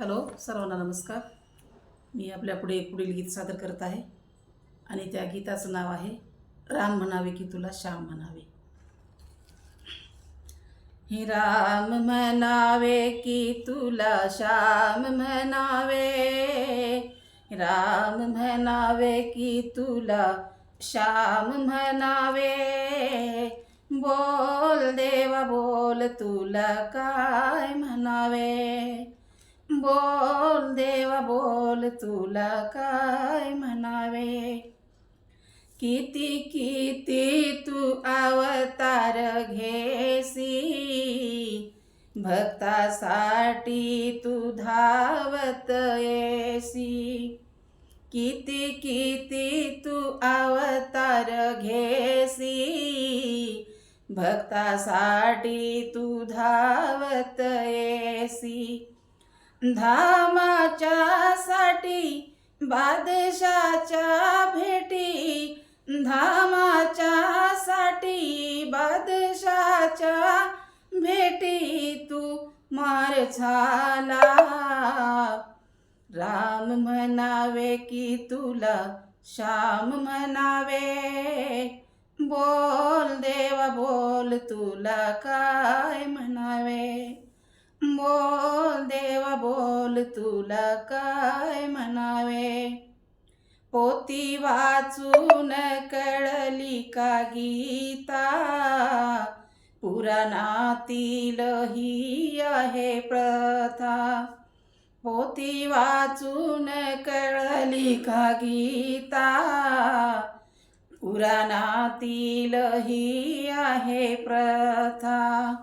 Hello सर्वांना नमस्कार. मी आपल्यापुढे एक पुढील गीत सादर करत आहे आणि त्या गीताचं नाव आहे राम म्हणावे की तुला श्याम म्हणावे. हे राम म्हणावे की तुला श्याम म्हणावे. राम म्हणावे की तुला श्याम म्हणावे. बोल देवा बोल तुला काय म्हणावे? बोल देवा बोल तुला काय म्हणावे? किती किती तू अवतार घेसी? भक्तासाठी तू धावत येसी. किती किती तू अवतार घेसी? भक्तासाठी तू धावत येसी. धामाच्या साठी बादशाच्या भेटी. धामाच्या साठी बादशाच्या भेटी. तू मार झाला. राम म्हणावे की तुला श्याम म्हणावे. बोल देवा बोल. तुला काय म्हणावे? बोल देवा बोल तुला काय म्हणावे? पोती वाचून कळली का गीता? पुराणातील ही आहे प्रथा. पोती वाचून कळली का गीता? पुराणातील ही आहे प्रथा.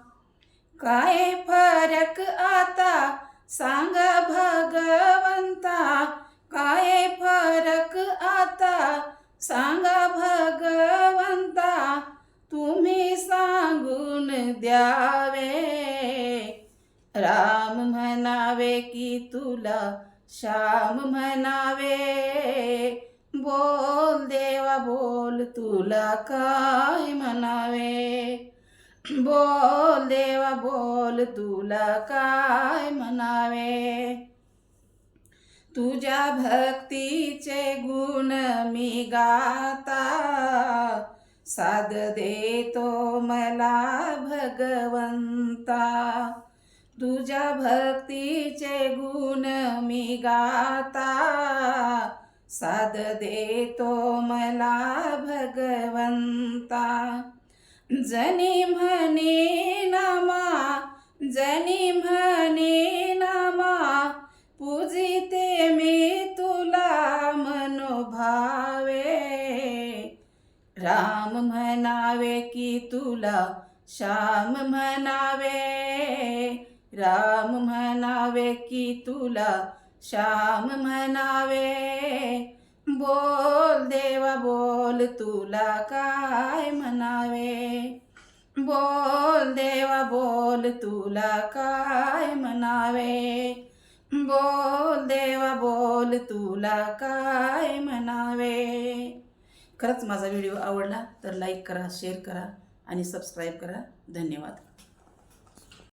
काय फरक आता? सांग भगवंता. काय फरक आता? सांग भगवंता. तुम्ही सांगून द्यावे. राम म्हणावे की तुला श्याम म्हणावे. बोल देवा बोल तुला काय म्हणावे? बोल देवा बोल तुला काय म्हणावे? तुझ्या भक्तीचे गुण मी गाता. साध देतो मला भगवंता. तुझ्या भक्तीचे गुण मी गाता. साध देतो मला भगवंता. जनी म्हणे नामा जनी म्हणे नामा पूजिते मी तुला मनोभावे राम म्हणावे की तुला श्याम म्हणावे. राम म्हणावे की तुला श्याम म्हणावे. बोल देवा बोल तुला काय म्हणावे? बोल देवा बोल तुला काय म्हणावे? बोल देवा बोल तुला काय म्हणावे? खरंच माझा व्हिडिओ आवडला तर लाईक करा शेअर करा आणि सबस्क्राईब करा. धन्यवाद.